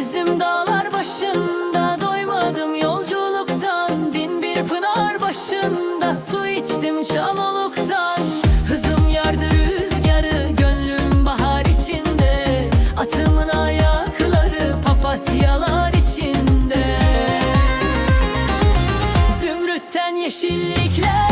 Gezdim dağlar başında doymadım yolculuktan. Bin bir pınar başında su içtim çamoluktan Hızım yardı rüzgarı gönlüm bahar içinde. Atımın ayakları papatyalar içinde. Zümrütten yeşillikler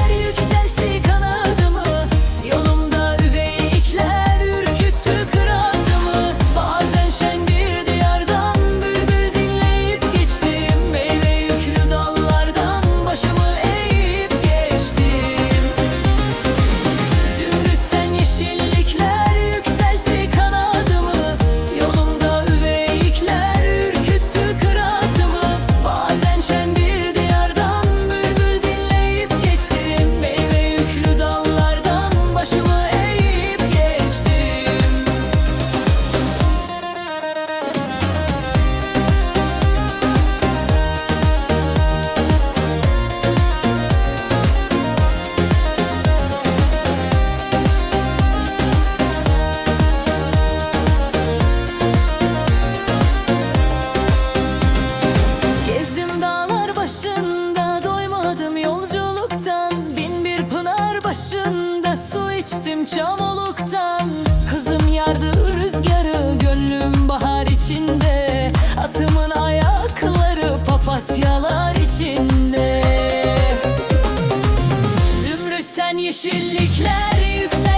başında su içtim çamoluktan Hızım yardı rüzgarı gönlüm bahar içinde. Atımın ayakları papatyalar içinde. Zümrütten yeşillikler yüksel